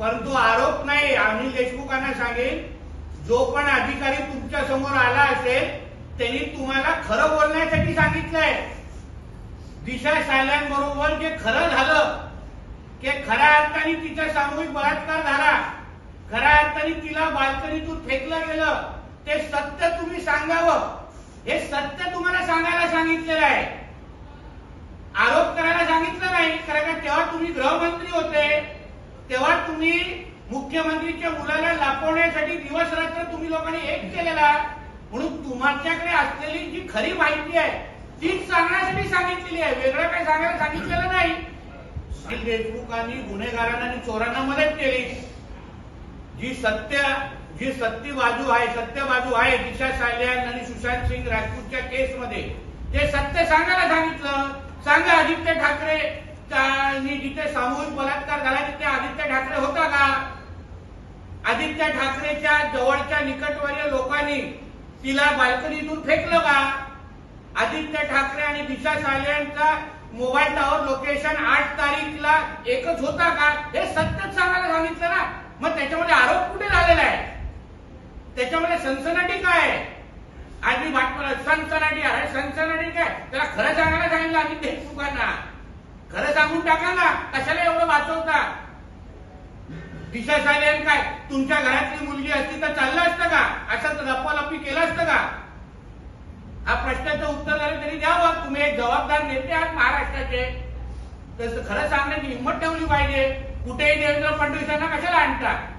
परंतु आरोप नाही अनिल देशमुखांना सांगेन जो पण अधिकारी तुमच्यासमोर आला असेल त्यांनी तुम्हाला खरं बोलण्यासाठी सांगितलंय. दिशा सायल्यांबरोबर जे खरं झालं की खऱ्या अर्थाने तिचा सामूहिक बलात्कार झाला. खऱ्या अर्थाने तिला बाल्कनीतून फेकलं गेलं. ते सत्य तुम्ही सांगावं. हे सत्य तुम्हाला सांगायला सांगितलेलं आहे. आरोप करायला सांगितलं नाही कारण का तेव्हा तुम्ही गृहमंत्री होते. तुम्ही मुख्यमंत्रीच्या मुलाला लपवण्यासाठी दिवस रात्र तुम्ही लोकांनी एक केलेला म्हणून तुमच्याकडे असलेली जी खरी माहिती आहे तीच सांगण्यासाठी सांगितलेली आहे. वेगळं काही सांगायला सांगितलेलं नाही. देशमुखांनी गुन्हेगारांना आणि चोरांना मदत केली. जी सत्य जी सत्य बाजू आहे सत्य बाजू आहे दिशा सायल्यान आणि सुशांत सिंग राजपूतच्या केसमध्ये. ते सत्य सांगायला सांगितलं सांगा आदित्य ठाकरे. जिथे सामूहिक बलात्कार झाला तिथे आदित्य ठाकरे होता का? आदित्य ठाकरेच्या जवळच्या निकटवर्य लोकांनी तिला बाल्कनीतून फेकलं का? आदित्य ठाकरे आणि दिशा सायलेंचा मोबाईल टावर लोकेशन आठ तारीखला एकच होता का? हे सत्यच सांगायला सांगितलं ना. मग त्याच्यामध्ये आरोप कुठे झालेला आहे? त्याच्यामध्ये सनसनाटी काय आहे? आज मी बातम्या सनसनाटी आहे. सनसनाटी काय? त्याला खरं सांगायला सांगितलं आम्ही चुकांना. खरं सांगून टाका ना कशाला एवढं वाचवता? दिशा सायलेन काय? तुमच्या घरातली मुलगी असती तर चाललं असतं का? असं लपालपी केलं असतं का? हा प्रश्नाचं उत्तर झालं तरी द्यावं तुम्ही एक जबाबदार नेते आहात महाराष्ट्राचे. तसं खरं सांगण्याची हिंमत ठेवली पाहिजे. कुठेही देवेंद्र फडणवीसांना कशाला आणता?